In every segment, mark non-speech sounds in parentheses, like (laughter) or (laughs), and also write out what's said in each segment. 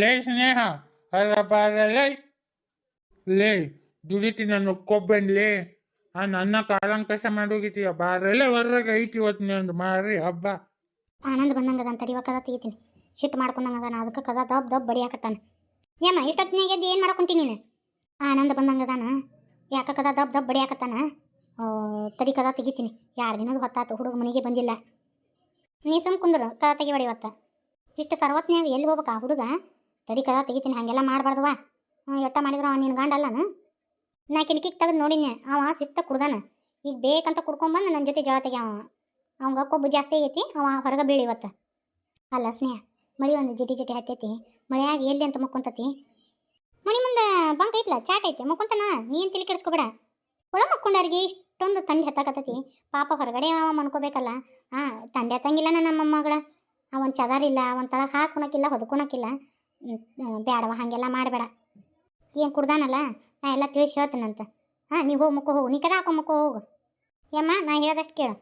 ಲೇ ಸ್ನೇಹ, ಅಲ್ಲ ಬಾರ, ಲೇ. ದುಡಿತೀನಿ ನಾನು ಕೊಬ್ಬನ್ಲೇ ಆ ನನ್ನ ಕಾಲಂಕಷ ಮಾಡೋಗಿತೀಯ ಬಾರಲ್ಲೇ ಹೊರಗೆ ಐತಿ ಇವತ್ತು ಒಂದು ಮಾರಿ, ಹಬ್ಬ. ಆನಂದ್ ಬಂದಂಗೆ ಅದಾನ ತಡಿವ ಕದ ತೆಗಿತೀನಿ. ಶಿಟ್ ಮಾಡ್ಕೊಂಡಂಗೆ ಅದಾನ, ಅದಕ್ಕೆ ಕದ ದಬ್ ದಬ್ ಬಡಿಯಾಕತ್ತಾನ ಏಮ್ಮ ಇಷ್ಟೊತ್ತಿನಾಗ ಎದ್ದು ಏನು ಮಾಡ್ಕೊಂತೀನಿ ನೀನು? ಆನಂದ್ ಬಂದಂಗೆ ಅದಾನ, ಯಾಕ ಕದ ದಬ್ ದಬ್ ಬಡಿಯಾಕತ್ತಾನ ತಡಿ, ಕದ ತೆಗಿತೀನಿ. ಎರಡು ದಿನದ ಹೊತ್ತಾತು, ಹುಡುಗ ಮನೆಗೆ ಬಂದಿಲ್ಲ. ನೀ ಸುಮ್ ಕುಂದ್ರು, ಕದ ತೆಗಿಬೇಡಿ ಇವತ್ತ. ಇಷ್ಟು ಸರ್ವತ್ನಾಗ ಎಲ್ಲಿ ಹೋಗ್ಬೇಕಾ ಹುಡುಗ? ತಡಿ ಕದ, ತೆಗಿತೀನಿ, ಹಾಗೆಲ್ಲ ಮಾಡಬಾರ್ದವ ಎಟ್ಟ ಮಾಡಿದ್ರು ಅವ್ನು ನಿನ್ನ ಗಂಡ ಅಲ್ಲನ? ನಾ ಕಿಟಕಿಗೆ ತೆಗೆದು ನೋಡಿನಿ ಅವ ಶಿಸ್ತ ಕುಡ್ದಾನ. ಈಗ ಬೇಕಂತ ಕುಡ್ಕೊಂಬಂದು ನನ್ನ ಜೊತೆ ಜಗಳ ತೆಗ್ಯಾವ ಅವಂಗ ಕೊಬ್ಬು ಜಾಸ್ತಿ ಆಗೈತಿ, ಅವ ಹೊರಗೆ ಬೀಳಿ ಇವತ್ತು. ಅಲ್ಲ ಸ್ನೇಹ, ಮಳಿ ಒಂದು ಜಿಟಿ ಜಿಟಿ ಹತ್ತೈತಿ, ಮಳೆಯಾಗ ಎಲ್ಲಿ ಅಂತ ಮಕ್ಕೊಂತತಿ? ಮನೆ ಮುಂದೆ ಬಂಕ್ ಐತ್ಲ, ಚಾಟ್ ಐತಿ, ಮಕ್ಕೊಂತಾನ? ನೀ ಏನು ತಿಳಿ ಕೆಡಿಸ್ಕೊಬೇಡ. ಒಳ ಮಕ್ಕೊಂಡವ್ರಿಗೆ ಇಷ್ಟೊಂದು ತಂಡಿ ಹತ್ತಾಕತ್ತತಿ. ಪಾಪ ಹೊರಗಡೆ ಅವ ಮನ್ಕೋಬೇಕಲ್ಲ. ಹಾಂ ತಂದೆ ಹತ್ತಂಗಿಲ್ಲ ನಮ್ಮ ಮಗಳ ಅವನ್ ಚದಾರಿಲ್ಲ, ಅವನ್ ತಳ ಹಾಸ್ಕೊಳಕಿಲ್ಲ ಹೊದ್ಕೊಳಕಿಲ್ಲ ಬ್ಯಾಡವ ಹಾಗೆಲ್ಲ ಮಾಡಬೇಡ. ಏನು ಕುಡ್ದಾನಲ್ಲ? ನಾ ಎಲ್ಲ ತಿಳಿಸಿ ಹೇಳ್ತೀನಂತ. ಹಾಂ ನೀವು ಹೋಗಿ ಮುಖ ಹೋಗು. ನೀ ಕದ ಹಾಕೋ ಮುಕ್ಕೋ ಹೋಗು. ಯಮ್ಮ ನಾ ಹೇಳ್ದಷ್ಟು ಕೇಳು.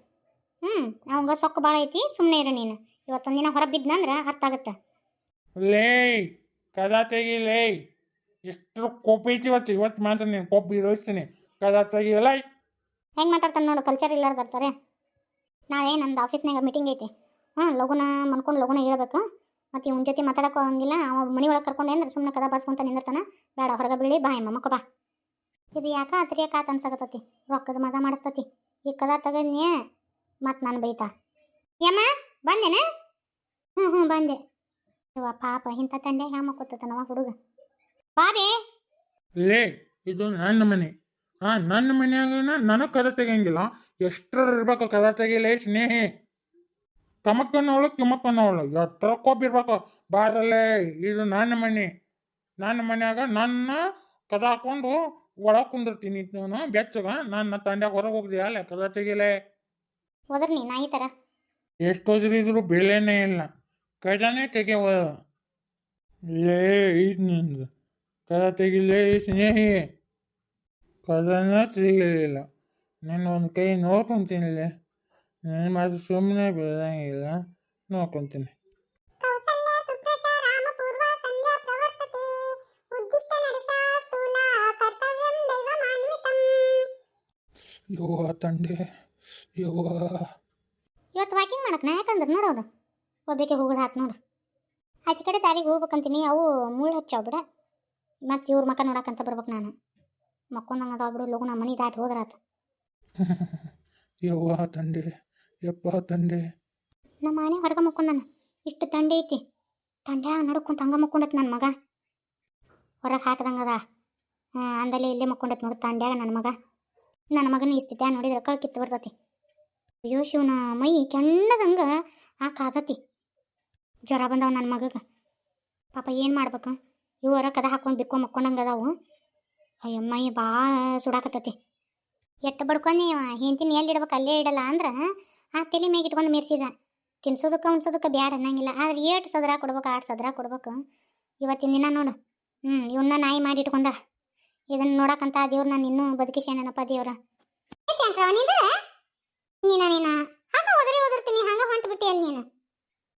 ಹ್ಞೂ ಅವಂಗ ಸೊಕ್ಕು ಭಾಳ ಐತಿ ಸುಮ್ಮನೆ ಇರು ನೀನು. ಇವತ್ತೊಂದು ದಿನ ಹೊರಗೆ ಬಿದ್ನಂದ್ರೆ ಅರ್ಥ ಆಗುತ್ತೆ. ಲೇ ಕದ ತೆಗಿ ಲೇ ಎಷ್ಟು ಕೋಪ ಐತಿ ಇವತ್ತು. ಇವತ್ತು ಮಾತ್ರ ನೀನು ಕೋಪ ಇರೋಸ್ತೀನಿ ಕದ ತೆಗಿಯಲ್ಲ ಹೆಂಗೆ ಮಾತಾಡ್ತಾನೆ ನೋಡು ಕಲ್ಚರ್ ಇಲ್ಲಾರ್ದಾರ್ತಾರೆ ನಾಳೆ ನಂದು ಆಫೀಸ್ನಾಗ ಮೀಟಿಂಗ್ ಐತಿ. ಹಾಂ ಲಗುನ ಮನ್ಕೊಂಡು ಲಗುನ ಹೇಳ್ಬೇಕು. ಮತ್ತು ಇವ್ನ ಜೊತೆ ಮಾತಾಡೋಕೆ ಹೋಗಂಗಿಲ್ಲ ಅವ ಮನೆ ಒಳಗೆ ಕರ್ಕೊಂಡು ಅಂದ್ರೆ ಸುಮ್ಮನೆ ಕದ ಬರ್ಸ್ಕೊಂತ ನಿಂದಿರ್ತಾನ. ಬೇಡ, ಹೊರಗೆ ಬೀಳಿ ಬಾ ಅಮ್ಮ, ಮಕ್ಕ ಬಾ. ಇದು ಯಾಕ ಅತ್ರಿಯಕ ಆತ ಅನ್ಸಕತ್ತತಿ? ರೊಕ್ಕದ ಮಜಾ ಮಾಡಿಸ್ತತಿ. ಈ ಕದ ತಗದ್ನೇ ಮತ್ತು ನಾನು ಬೈತಾ? ಯಮ್ಮ, ಬಂದೇನೆ? ಹ್ಞೂ ಹ್ಞೂ ಬಂದೆ. ಇವ ಪಾಪ, ಇಂಥ ತಂಡೆ ಹ್ಯಾಮ ಕೂತತನವ ಹುಡುಗ. ಬಾಬಿ! ಲೇ, ಇದು ನನ್ನ ಮನೆ. ಹಾಂ ನನ್ನ ಮನೆಯಾಗ ನನಗೆ ಕದ ತೆಗಿಯಂಗಿಲ್ಲ. ಎಷ್ಟರ ಇರ್ಬೇಕು ಕದ ತೆಗಿಲೇ ಸ್ನೇಹಿ. ಎಷ್ಟರ ಕೊಬ್ಬು ಇರ್ಬೇಕು. ಬಾರಲ್ಲೇ ಇದು ನನ್ನ ಮನೆ. ನನ್ನ ಮನ್ಯಾಗ ನನ್ನ ಕದ ಹಾಕೊಂಡು ಒಳಗೆ ಕುಂದಿರ್ತೀನಿ. ನಾನು ಬೆಚ್ಚಗ ನನ್ನ ತಂಡ್ಯಾಗ ಹೊರಗೆ ಹೋಗ್ದಿ ಅಲ್ಲ ಕದ ತೆಗಿಲೆ ಹೋದ್ರಿ ನಾಯಿ ಥರ ಎಷ್ಟು ಬೆಲೆನೇ ಇಲ್ಲ. ಕದನೇ ತೆಗೆವ. ಲೇ ಇದು ನಿಂದು. ಕದ ತೆಗಿಲೇ ಸ್ನೇಹಿ. ಕದನ ತೆಗಿಲಿಲ್ಲ. ನಾನು ಒಂದು ಕೈ ನೋಡ್ಕೊತೀನಿಲ್ಲೇ ನಾನು ಸುಮ್ಮನೆ ಬೀಳಂಗಿಲ್ಲ ನೋಡ್ಕೊತೀನಿ ಯವ್ವ ತಂದೆ ಯವ್ವ ಇವತ್ತು ವಾಕಿಂಗ್ ಮಾಡಕ್ ನಾ ಯಾಕಂದ್ರೆ ನೋಡೋರು ಒಬ್ಬಕ್ಕೆ ಹೋಗೋದು ಹಾತ್ ನೋಡು. ಆಚೆ ಕಡೆ ದಾರಿಗೆ ಹೋಗ್ಬೇಕಂತೀನಿ ಅವು ಮುಳ್ಳು ಹಚ್ಚಾವ ಬಿಡ. ಮತ್ತು ಇವ್ರ ಮಕ್ಕ ನೋಡಕ್ಕಂತ ಬರ್ಬೇಕು ನಾನು. ಮಕ್ಕೊಂದಂಗೆ ಅದಾವ ಬಿಡು ಲಗು ನಮ್ಮ ಮನೆ ದಾಟಿ ಹೋದ್ರಾತು. (laughs) ಯವ್ವ ತಂದೆ ಯಪ್ಪ ತಂದೆ. ನಮ್ಮ ಮನೆ ಹೊರಗೆ ಮಕ್ಕೊಂಡಾನ. ಇಷ್ಟು ತಂಡೆ ಐತಿ. ತಂಡ್ಯಾಗ ನಡ್ಕೊಂತ ಹಂಗ ಮುಕ್ಕೊಂಡತ್ ನನ್ನ ಮಗ. ಹೊರಗೆ ಹಾಕ್ದಂಗೆ ಅದ. ಹಾಂ ಅಂದಲ್ಲೇ ಇಲ್ಲೇ ಮಕ್ಕೊಂಡೈತಿ ನೋಡು ತಂಡ್ಯಾಗ ನನ್ನ ಮಗ. ನನ್ನ ಮಗನ ಈ ಸ್ಥಿತ್ಯಾಗ ನೋಡಿದ್ರೆ ಕಳ್ ಕಿತ್ತು ಬರ್ತತಿ. ಅಯ್ಯೋ ಶಿವನ ಮೈ ಕೆಣ್ಣದಂಗೆ ಆ ಕಾದತಿ. ಜ್ವರ ಬಂದವ ನನ್ನ ಮಗಗೆ. ಪಾಪ ಏನು ಮಾಡ್ಬೇಕು? ಇವು ಹೊರ ಕದ ಹಾಕೊಂಡು ಬಿಕ್ಕೊ ಮಕ್ಕೊಂಡಂಗೆ ಅದಾವು. ಅಯ್ಯಮ್ಮೈ ಭಾಳ ಸುಡಾಕತ್ತತಿ. ಎಟ್ಟು ಬಡ್ಕೊಂಡಿ ಹೆಂತಿನ ಎಲ್ಲಿ ಇಡ್ಬೇಕು? ಅಲ್ಲೇ ಇಡಲ್ಲ ಅಂದ್ರೆ ಆ ತಲೆ ಮೇಗೆ ಇಟ್ಕೊಂಡು ಮೆರೆಸಿದ. ತಿನ್ಸೋದಕ್ಕೆ, ಉಣ್ಸೋದಕ್ಕೆ ಬ್ಯಾಡ, ಅನ್ನಂಗಿಲ್ಲ. ಆದ್ರೆ ಏಟ್ ಸದ್ರ ಕೊಡ್ಬೇಕು ಆಟ್ ಸದ್ರ ಕೊಡ್ಬೇಕು. ಇವತ್ತಿನ ದಿನ ನೋಡು. ಹ್ಞೂ ಇವನ್ನ ನಾಯಿ ಮಾಡಿ ಇಟ್ಕೊಂಡ ಇದನ್ನ ನೋಡಕ್ಕಂತ ದೇವ್ರು ನಾನು ಇನ್ನೂ ಬದುಕಿಸ್ಯಾನಪ್ಪ ದೇವ್ರ? ನೀನ ನೀನ. ಹಂಗ ಒದರಿ ಒದರ್ತೀನಿ ಹಂಗ ಹೊಂಟು ಬಿಟ್ಟಿ ಅಲ್ಲಿ ನೀನು?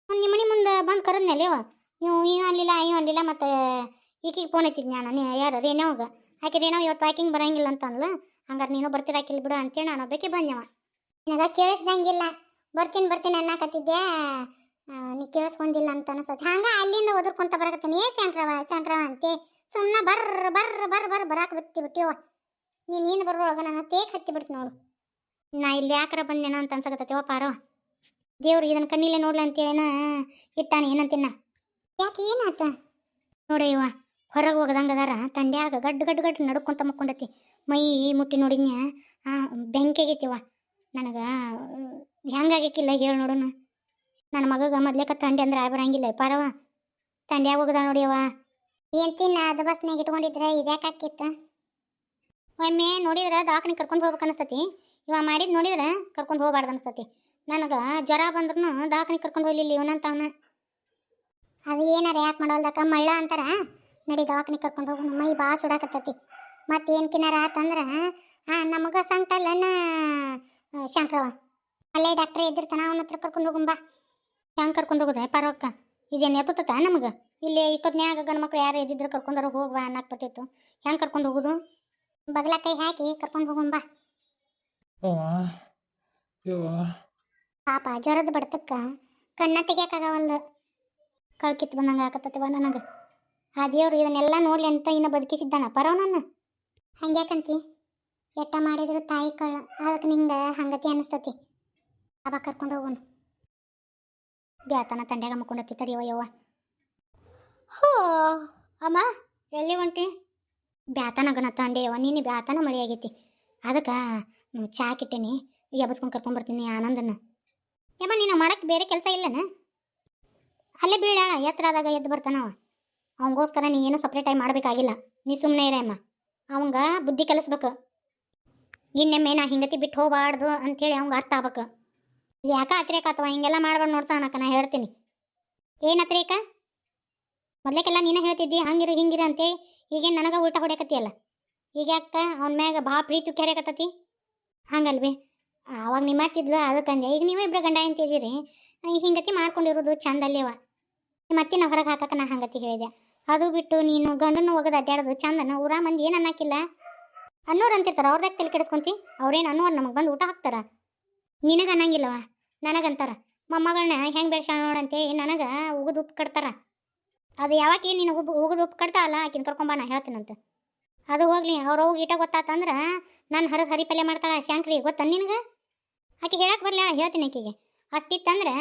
ಒಂದು ಮನೆ ಮುಂದೆ ಬಂದು ಕರೆದ್ಮೇಲೆ ಇವ. ನೀವು ಈ ಅನ್ಲಿಲ್ಲ, ಇವ ಅನ್ಲಿಲ್ಲ ಮತ್ತು ಈಕಿಗೆ ಫೋನ್ ಹಚ್ಚಿದ್ ನಾನು ನೀ ಯಾರು ರೇಣವ್ಗ ಆಕೆ ರೇಣವ್ ಇವತ್ತು ವಾಕಿಂಗ್ ಬರಂಗಿಲ್ಲ ಅಂತ ಅಂದ್ಲು ಹಂಗಾರೆ ನೀನು ಬರ್ತೀರಾಕಿಲ್ ಬಿಡು ಅಂತೇಳಿ ನಾನು ಒಬ್ಬಕ್ಕೆ ಬಂದೆವ ನನಗೆ ಕೇಳಿಸ್ದಂಗಿಲ್ಲ. ಬರ್ತೀನಿ ಬರ್ತೀನಿ ಅನ್ನಕತ್ತಿದ್ದೆ. ನೀ ಕೇಳಿಸ್ಕೊಂಡಿಲ್ಲ ಅಂತ ಅನಿಸ್ತತಿ. ಹಂಗೆ ಅಲ್ಲಿಂದ ಒದರ್ಕೊಂತ ಬರಕತ್ತೀನಿ. ಏ ಶಂಕ್ರವ ಶಂಕ್ರವ ಅಂತೆ. ಸುಮ್ಮನೆ ಬರ್ರ ಬರ್ರ ಬರ್ ಬರ್ರ ಬರಾಕ ಬಿತ್ತಿ ಬಿಟ್ಟಿವ ನೀನು ನೀನು ಬರೋಳಗ ನನ್ನ ತೇಕ್ ಹತ್ತಿ ಬಿಡ್ತು ನೋಡು. ನಾ ಇಲ್ಲಿ ಯಾಕಾರ ಬಂದೇನೋ ಅಂತ ಅನ್ಸಕತ್ತೈತಿ ಪಾರೋ. ದೇವ್ರು ಇದನ್ನ ಕಣ್ಣಿಲ್ಲೇ ನೋಡ್ಲ ಅಂತೇಳಿನ ಇಟ್ಟಾನೆ ಏನಂತಿನ್ನ? ಯಾಕೆ ಏನಾತ? ನೋಡಿ ಇವ ಹೊರಗೆ ಹೋಗದಂಗದಾರ ತಂಡ್ಯಾಗ ಗಡ್ ಗಡ್ ಗಡ್ ನಡ್ಕೊಂತ ಮಕ್ಕೊಂಡತಿ. ಮೈ ಮುಟ್ಟಿ ನೋಡಿನ್ಯ? ಆ ಬೆಂಕಿ ಆಗೈತಿವ ನನಗೆ ಹೆಂಗಾಗಕ್ಕಿಲ್ಲ ಹೇಳಿ ನೋಡೋಣ ನನ್ನ ಮಗಗೆ ಮೊದ್ಲೇಕ ತಂಡೆ ಅಂದ್ರೆ ಆಯ್ ಬರಂಗಿಲ್ಲ ಪಾರವ ತಂಡ್ಯಾಗ ಹೋಗದ ನೋಡಿಯವ ಏನ್ ತಿನ್ನ ಅದು ಬಸ್ನಾಗ ಇಟ್ಕೊಂಡಿದ್ರೆ ಇದ್ಯಾಕಾಕಿತ್ತು ಒಮ್ಮೆ ನೋಡಿದ್ರೆ ದವಾಖಾನೆ ಕರ್ಕೊಂಡು ಹೋಗ್ಬೇಕು ಅನಿಸ್ತತಿ. ಇವ ಮಾಡಿದ್ ನೋಡಿದ್ರೆ ಕರ್ಕೊಂಡು ಹೋಗ್ಬಾರ್ದು ಅನಿಸ್ತತಿ. ನನಗೆ ಜ್ವರ ಬಂದ್ರೂ ದವಾಖಾನೆ ಕರ್ಕೊಂಡು ಹೋಗ್ಲಿಲ್ಲ ಇವನಂತವನ ಅದು ಏನಾರ ಯಾಕೆ ಮಾಡೋಲ್ದಕ್ಕ? ಮಳ್ಳ ಅಂತಾರ. ನಡಿ ದವಾಖಾನೆ ಕರ್ಕೊಂಡು ಹೋಗೋಣ ಮೈ ಭಾಳ ಸುಡಾಕತ್ತತಿ. ಮತ್ತೇನು ಕಿನಾರ ಆತಂದ್ರೆ ನಮಗೆ ಸಂಕಲನ ಶಂಕರವ ಅಲ್ಲೇ ಡಾಕ್ಟ್ರ್ ಇದ್ದಿರ್ತಾನ ಅವನ ಹತ್ರ ಕರ್ಕೊಂಡು ಹೋಗುಂಬಾ ಹೆಂಗೆ ಕರ್ಕೊಂಡು ಹೋಗುದ? ಪರವಕ್ಕ ಇದೇನು ಎತ್ತುತ್ತ ನಮಗೆ? ಇಲ್ಲಿ ಇಷ್ಟೊತ್ನ್ಯಾಗ ಗಂಡು ಮಕ್ಳು ಯಾರು ಇದ್ದಿದ್ರೆ ಕರ್ಕೊಂಡಾರ ಹೋಗುವ ಅನ್ನಕ್ಕೆ ಬರ್ತಿತ್ತು ಹೆಂಗೆ ಕರ್ಕೊಂಡು ಹೋಗುದು? ಬಗಲ ಕೈ ಹಾಕಿ ಕರ್ಕೊಂಡು ಹೋಗೋಣ ಬಾ. ಅವ್ವ ಯವ್ವ. ಪಾಪ ಜ್ವರದ ಬಡತಕ್ಕ ಕಣ್ಣ ತೆಗಿಯಕ್ಕಾಗವಲ್ದು ಕಳ್ಕಿತ್ತು ಬಂದಂಗೆ ಆಕತ್ತವ ನನಗೆ. ಆ ದೇವ್ರು ಇದನ್ನೆಲ್ಲ ನೋಡ್ಲಿ ಅಂತ ಇನ್ನು ಬದುಕಿಸಿದ್ದಾನ. ಪರವ ನನ್ನ. ಹಂಗ್ಯಾಕಂತಿ? ಎಟ್ಟ ಮಾಡಿದ್ರು ತಾಯಿ ಕಳ್ಳ ಅದಕ್ಕೆ ನಿಂಗೆ ಹಂಗತಿ ಅನಿಸ್ತತಿ. ಅವ ಕರ್ಕೊಂಡು ಹೋಗೋಣ ಬ್ಯಾತನ ತಂಡ್ಯಾಗ ಮುಕ್ಕೊಂಡತಿ ತಡಿಯವ ಯವ್ವ. ಹೋ, ಅಮ್ಮ, ಎಲ್ಲಿ ಹೊಂಟಿ? ಗನ ತಂಡೆಯವ ನೀನು ಬ್ಯಾತನ ಮಳಿ ಆಗೈತಿ. ಅದಕ್ಕೆ ಚಾ ಕಿಟ್ಟೇನಿ ಎಬ್ಬಸ್ಕೊಂಡು ಕರ್ಕೊಂಬರ್ತೀನಿ ಆನಂದನ. ಯಮ್ಮ, ನೀನು ಮಾಡಕ್ಕೆ ಬೇರೆ ಕೆಲಸ ಇಲ್ಲನ? ಅಲ್ಲೇ ಬೀಳಾಳ ಎತ್ತರ ಆದಾಗ ಎದ್ದು ಬರ್ತಾನವ ಅವಂಗೋಸ್ಕರ ನೀ ಏನು ಸಪ್ರೇಟಾಗಿ ಮಾಡಬೇಕಾಗಿಲ್ಲ. ನೀ ಸುಮ್ಮನೆ ಇರಮ್ಮ ಅವಂಗ ಬುದ್ಧಿ ಕಲಿಸ್ಬೇಕು. ಇನ್ನೊಮ್ಮೆ ನಾ ಹಿಂಗತಿ ಬಿಟ್ಟು ಹೋಗಬಾರ್ದು ಅಂಥೇಳಿ ಅವ್ಗೆ ಅರ್ಥ ಆಗ್ಬೇಕು. ಇದು ಯಾಕೆ ಹತ್ರಿಕಾತವ ಹಿಂಗೆಲ್ಲ ಮಾಡ್ಬಾರ್ದು ನೋಡ್ಸೋಣಕ್ಕ ನಾ ಹೇಳ್ತೀನಿ. ಏನು ಅತ್ರೇಕ ಮೊದಲೇಕೆಲ್ಲ ನೀನೇ ಹೇಳ್ತಿದ್ದಿ, ಹಂಗಿರು ಹಿಂಗಿರು ಅಂತೇಳಿ ಈಗೇನು ನನಗೆ ಊಟ ಹೊಡ್ಯಾಕತ್ತಿಯಲ್ಲ? ಈಗ ಯಾಕ? ಅವ್ನ ಮ್ಯಾಗ ಭಾಳ ಪ್ರೀತಿ ಕೆರೆಕತ್ತತಿ ಹಂಗಲ್ವಿ? ಅವಾಗ ನಿಮ್ಮ ಮಾತಿದ್ಲು ಅದಕ್ಕಂದೆ ಈಗ ನೀವೇ ಇಬ್ಬರು ಗಂಡ ಅಂತಿದ್ದೀರಿ ಹಿಂಗತಿ ಮಾಡ್ಕೊಂಡಿರೋದು ಚಂದ ಅಲ್ಲೇವ ಅತ್ತಿನ ಹೊರಗೆ ಹಾಕಕ್ಕೆ ನಾ ಹಂಗತಿ ಹೇಳಿದೆ. ಅದು ಬಿಟ್ಟು ನೀನು ಗಂಡನ್ನು ಒಗದು ಅಡ್ಡಾಡೋದು ಚಂದನ? ಊರ ಮಂದಿ ಏನು ಅನ್ನಕ್ಕಿಲ್ಲ? ಅನ್ನೋರು ಅಂತಿರ್ತಾರ ಅವ್ರದಾಗ ತಲೆ ಕೆಡಿಸ್ಕೊಂತಿ? ಅವ್ರೇನು ಅನ್ನೋರು ನಮಗೆ ಬಂದು ಊಟ ಹಾಕ್ತಾರ? ನಿನಗೆ ಅನ್ನಂಗಿಲ್ಲವ, ನನಗಂತಾರ. ಮೊಮ್ಮಗಳನ್ನ ಹೆಂಗೆ ಬೆಳೆಸ್ಯಾಳ ನೋಡಂತೆ, ನನಗೆ ಉಗಿದು ಉಪ್ಪು ಕಟ್ತಾರ. ಅದು ಯಾವಾಗ ನೀನು ಉಗು ಉಗಿದು ಉಪ್ಪು ಕಟ್ತಾವಲ್ಲ ಆಕಿನ ಕರ್ಕೊಂಬ ನಾ ಹೇಳ್ತೀನಂತ. ಅದು ಹೋಗ್ಲಿ, ಅವ್ರ ಹೋಗಿ ಈಟ ಗೊತ್ತಾತಂದ್ರೆ ನಾನು ಹರಿ ಹರಿಪಲ್ಯ ಮಾಡ್ತಾಳ ಶಾಂಕ್ರಿ ಗೊತ್ತ ನಿನಗೆ? ಆಕೆ ಹೇಳಕ್ಕೆ ಬರಲಿ ಹೇಳ್ತೀನಿ ಆಕೆಗೆ. ಅಷ್ಟಿತ್ತಂದ್ರೆ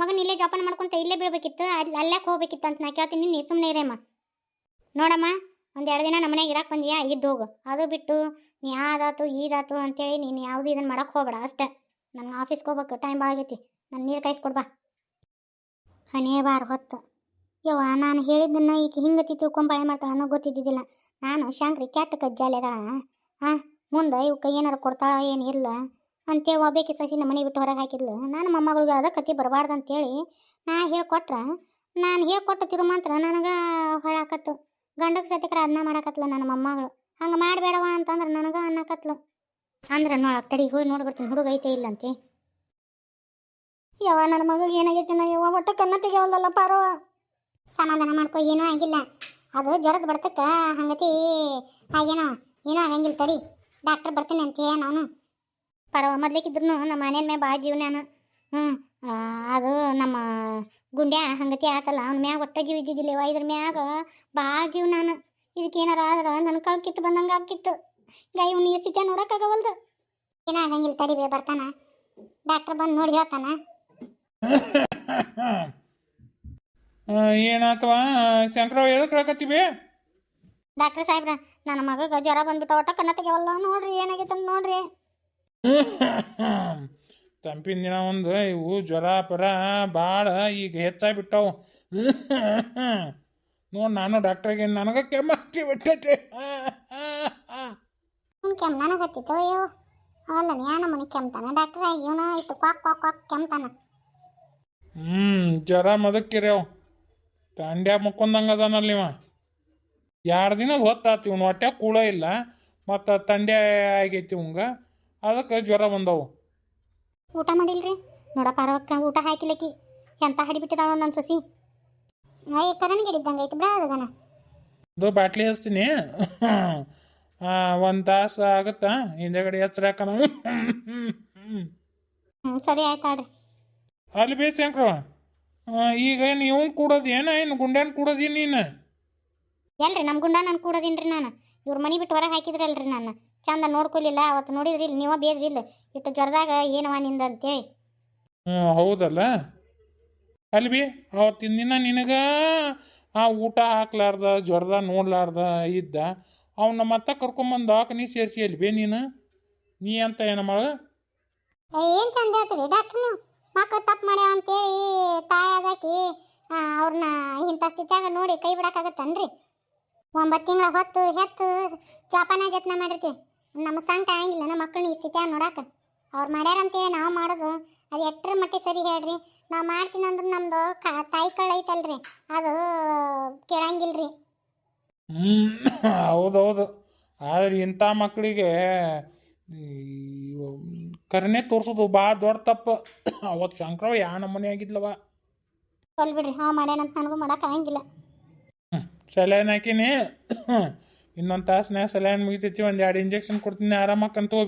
ಮಗನ ಇಲ್ಲೇ ಜೋಪಾನ ಮಾಡ್ಕೊಂತ ಇಲ್ಲೇ ಬೀಳ್ಬೇಕಿತ್ತು ಅಲ್ಲಿ ಅಲ್ಲೇ ಹೋಗ್ಬೇಕಿತ್ತು ಅಂತ ನಾ ಕೇಳ್ತೀನಿ ನೀನು ಸುಮ್ಮನೆ ಇರೇಮ್ಮ ನೋಡಮ್ಮ. ಒಂದು ಎರಡು ದಿನ ನಮ್ಮ ಮನೆಗೆ ಇರಕ್ಕೆ ಬಂದಿಯಾ? ಹೋಗು. ಅದು ಬಿಟ್ಟು ನೀ ಯಾವ್ದಾತು ಈದಾತು ಅಂತೇಳಿ ನೀನು ಯಾವುದು ಇದನ್ನು ಮಾಡಕ್ಕೆ ಹೋಗ್ಬೇಡ, ಅಷ್ಟೇ. ನನ್ನ ಆಫೀಸ್ಗೆ ಹೋಗ್ಬೇಕು ಟೈಮ್ ಭಾಳ ಆಗೈತಿ. ನಾನು ನೀರು ಕಾಯಿಸ್ಕೊಡ್ಬಾ ಹನೇ ಬಾರ್ ಹೊತ್ತು. ಯವ್ವ, ನಾನು ಹೇಳಿದ್ದನ್ನು ಈಕೆ ಹಿಂಗತಿ ತಿಳ್ಕೊಂಬಾಳೆ ಮಾಡ್ತಾಳೆ ಅನ್ನೋ ಗೊತ್ತಿದ್ದಿದ್ದಿಲ್ಲ. ನಾನು ಶಾಂಕ್ರಿ ಕೆಟ್ಟ ಕಜ್ಜಾಲೆ ಅದಾಳ ಹಾಂ, ಮುಂದೆ ಇವಕ್ಕೆ ಏನಾರು ಕೊಡ್ತಾಳ ಏನು ಇಲ್ಲ ಅಂತೇಳಿ ಒಬ್ಬೇಕಿ ಸೊಸಿ ನಮ್ಮ ಮನೆ ಬಿಟ್ಟು ಹೊರಗೆ ಹಾಕಿದ್ಲು. ನಾನು ಮೊಮ್ಮಗಳಿಗೆ ಅದ ಕತಿ ಬರಬಾರ್ದು ಅಂತೇಳಿ ನಾ ಹೇಳ್ಕೊಟ್ರೆ. ನಾನು ಹೇಳ್ಕೊಟ್ಟ ತಿರುಮಂತ್ರ ನನಗೆ ಹೊಳಾಕತ್ತು. ಗಂಡಕ್ಕೆ ಸತ್ಯಕ್ರ ಅದನ್ನ ಮಾಡಾಕತ್ಲ ನನ್ನ ಮೊಮ್ಮಗಳು. ಹಂಗೆ ಮಾಡಬೇಡವ ಅಂತಂದ್ರೆ ನನಗೆ ಅನ್ನಕತ್ಲು. ಅಂದ್ರೆ ನೋಡಕ್ ತಡಿ ಹೋಗಿ ನೋಡ್ಬಿಡ್ತೀನಿ ಹುಡುಗ ಐತೆ ಇಲ್ಲಂತೆ. ಯಾವ ನನ್ನ ಮಗ ಏನಾಗೈತೆ ನಾ ಯವ್ವ? ಒಟ್ಟ ಕಣ್ಣ ತೆಗಿಯವಲ್ಲ ಪಾರವ ಸಮಾಧಾನ ಮಾಡ್ಕೊ, ಏನೂ ಆಗಿಲ್ಲ. ಅದು ಜ್ವರದ ಬಡ್ತಕ್ಕ, ಹಂಗತಿ ಆಗೇನೋ ಏನೂ ಆಗಂಗಿಲ್ಲ ತಡಿ. ಡಾಕ್ಟರ್ ಬರ್ತೀನಿ ಅಂತ ಅವನು ಪರವ ಮೊದ್ಲಿಕ್ಕಿದ್ರು ನಮ್ಮ ಮನೆಯ ಮೇಲೆ ಭಾಳ ನಾನು ಹ್ಞೂ ಅದು ನಮ್ಮ ಗುಂಡ್ಯಾ ಹಂಗತಿ ಆತಲ್ಲ ಅವ್ನ ಮ್ಯಾಗ ಒಟ್ಟ ಜೀವ ಇದ್ದಿದ್ದಿಲ್ಲವ? ಇದ್ರ ಮ್ಯಾಗ ಭಾಳ ಜೀವನಾನು ಇದಕ್ಕೆ ಏನಾರ ಆದ್ರೆ ನನ್ನ ಕಳ್ ಕಿತ್ತು ಬಂದಂಗೆ ಆಕಿತ್ತು ಈಗ ಇವ್ನು ಈ ಸ್ಥಿತಿ ನೋಡೋಕ್ಕಾಗವಲ್ದು ಏನಾಗಂಗಿಲ್ಲ ಆಗಂಗಿಲ್ಲ ತಡಿ ಬೇ ಬರ್ತಾನ. ಡಾಕ್ಟರ್ ಬಂದು ನೋಡಿ ಹೇಳ್ತಾನ. ಏನಾತವ? ಶಂಕರವ್ ಎದಕ್ಕೆ ಹೇಳಕತ್ತೀವಿ ಡಾಕ್ಟರ್ ಸಾಹೇಬ್ರ ನನ್ನ ಮಗಗೆ ಜ್ವರ ಬಂದ್ಬಿಟ್ಟ ಒಟ್ಟ ಕಣ್ಣ ತೆಗೆವಲ್ಲ ನೋಡ್ರಿ ಏನಾಗೈತೆ ನೋಡ್ರಿ. (laughs) ತಂಪಿನ ದಿನ ಒಂದು ಇವು ಜ್ವರ ಪರ ಭಾಳ ಈಗ ಹೆಚ್ಚಾಗಿ ಬಿಟ್ಟವು (laughs) ನೋಡಿ ನಾನು ಡಾಕ್ಟ್ರಿಗೆ ನನಗೆ ಕೆಮ್ಮಿ ಬಿಟ್ಟೈತೆ. ಅವ್ನು ಕೆಮ್ಮ ನನಗೆ ಹತ್ತಿತ್ತು ಅಯ್ಯೋ. ಅಲ್ಲ ಯಾನ ಮನೆ ಕೆಮ್ತಾನ? ಡಾಕ್ಟರ್ ಇವನ ಇಟ್ಟು ಕ್ವಾಕ್ ಕ್ವಾಕ್ ಕ್ವಾಕ್ ಕೆಮ್ತಾನ? ಹ್ಞೂ ಜ್ವರ ಮದಕ್ಕಿರ್ಯಾವ. ತಂಡ್ಯ ಮುಕ್ಕೊಂದಂಗೆ ಅದಾನಲ್ಲಿ ಇವ. ಎರಡು ದಿನ ಹೊತ್ತಾತು ಇವ್ನ ಹೊಟ್ಟೆ ಕೂಳ ಇಲ್ಲ. ಮತ್ತು ತಂಡ್ಯ ಆಗೈತಿ ಇವಂಗ. ಅದಕ್ಕೆ ಜ್ವರ ಬಂದವು. ಊಟ ಮಾಡಿಲ್ರಿ? ನೋಡ ಪಾರವಕ್ಕ ಊಟ ಹಾಕಿಲಕ್ಕಿ ಎಂತ ಹಡಿಬಿಟ್ಟಿದಾಳ ನನ್ನ ಸೊಸಿ? ಅಯ್ಯ ಕರನ್ಗಿಡಿದ್ದಂಗೆ ಐತೆ ಬಿಡ ಅದಗನ ಅದು ಬಾಟ್ಲಿ ಹಚ್ತೀನಿ. ಒಂದು ತಾಸು ಆಗುತ್ತಾ ಹಿಂದೆಗಡೆ ಹಾಕೋಣ ಹ್ಞೂ ಸರಿ ಆಯ್ತಾಳ್ರಿ ಅಲ್ಲಿ ಬೇಸಂಕ್ರವ ಈಗ ಏನು ಇವ್ನು ಕೂಡೋದು ಏನ? ಏನು ಗುಂಡನ್ ಕೂಡೋದಿ ನೀನು? ಎಲ್ರಿ ನಮ್ಮ ಗುಂಡ ನಾನು ಕೂಡೋದಿನ್ರಿ ನಾನು. ಇವ್ರ ಮನೆ ಬಿಟ್ಟು ಹೊರಗೆ ಹಾಕಿದ್ರಲ್ರಿ ನಾನು. ಚಂದ ನೋಡ್ಕೊಲಿಲ್ಲ ಅವತ್ತು ನೋಡಿದ್ರಿ ಇಲ್ಲಿ ನೀವ ಬೇದ್ರಿಲ್ಲ ಇಟ್ಟು ಜ್ವರದಾಗ ಏನವ ನಿಂದ ಅಂತೇಳಿ. ಹ್ಞೂ ಹೌದಲ್ಲ? ಅಲ್ಲಿ ಬಿ ಅವತ್ತಿನ ದಿನ ನಿನಗೆ ಆ ಊಟ ಹಾಕ್ಲಾರ್ದ ಜ್ವರದ ನೋಡ್ಲಾರ್ದ ಇದ್ದ ಅವನ್ನ ಮತ್ತೆ ಕರ್ಕೊಂಬಂದು ನೀ ಸೇರಿಸಿ ಅಲ್ಲಿ ಬೇ ನೀನು. ನೀ ಅಂತ ಏನ ಮಾಡ? ಏನ್ ಚಂದ ಹೇಳ್ತೀರಿ? ಡಾಕ್ಟರ್ ನೀವು? ಮಕ್ಕಳು ತಪ್ಪು ಮಾಡ್ಯಾವ ಅಂತೇಳಿ ತಾಯಿ ಆಗಾಕಿ ಅವ್ರನ್ನ ಇಂಥ ಸ್ಥಿತಿಯಾಗ ನೋಡಿ ಕೈ ಬಿಡಕ್ಕಾಗತ್ತನ್ರಿ ಒಂಬತ್ತು ತಿಂಗಳ ಹೊತ್ತು ಹೆತ್ತು ಜೋಪಾನ ಜತ್ನ ಮಾಡಿರ್ತೀವಿ. ನಮ್ಮ ಸಂಟ ಆಗಿಲ್ಲ ನಮ್ಮ ಮಕ್ಕಳನ್ನ ಈ ಸ್ಥಿತಿ ನೋಡಕ್ಕೆ ಅವ್ರು ಮಾಡ್ಯಾರಂತೇಳಿ ನಾವು ಮಾಡೋದು. ಅದು ಎಟ್ಟರ ಮಟ್ಟಿಗೆ ಸರಿ ಹೇಳ್ರಿ. ನಾವು ಮಾಡ್ತೀನಿ ಅಂದ್ರೆ ನಮ್ದು ಕ ತಾಯಿ ಕಳ್ಳ ಐತಲ್ರಿ. ಅದು ಕೇಳಂಗಿಲ್ರಿ. ಹ್ಞೂ ಹೌದೌದು. ಆದ್ರೆ ಇಂಥ ಮಕ್ಕಳಿಗೆ ಕರ್ನೆ ತೋರ್ಸೋದು ಭಾಳ ದೊಡ್ಡ ತಪ್ಪು. ಅವತ್ತು ಶಂಕರವ ಯಾವ ನಮ್ಮನೆ ಆಗಿದ್ಲವ? ಕೊಲ್ ಬಿಡ್ರಿ ಹಾಂ ಮಾಡ್ಯಾನಂತ ನನಗೂ ಮಾಡಕ್ಕೆ ಆಗಂಗಿಲ್ಲ. ಸಲೈನ್ ತಾಸು ಇನ್ನೊಂದು ತಾಸ್ನ್ಯಾಗ ಸಲೈನ್ ಮುಗಿತೈತಿ ಒಂದು ಎರಡು ಇಂಜೆಕ್ಷನ್ ಕೊಡ್ತೀನಿ ಆರಾಮಾಗಿ ಹೋಗ್ಬೇಕು.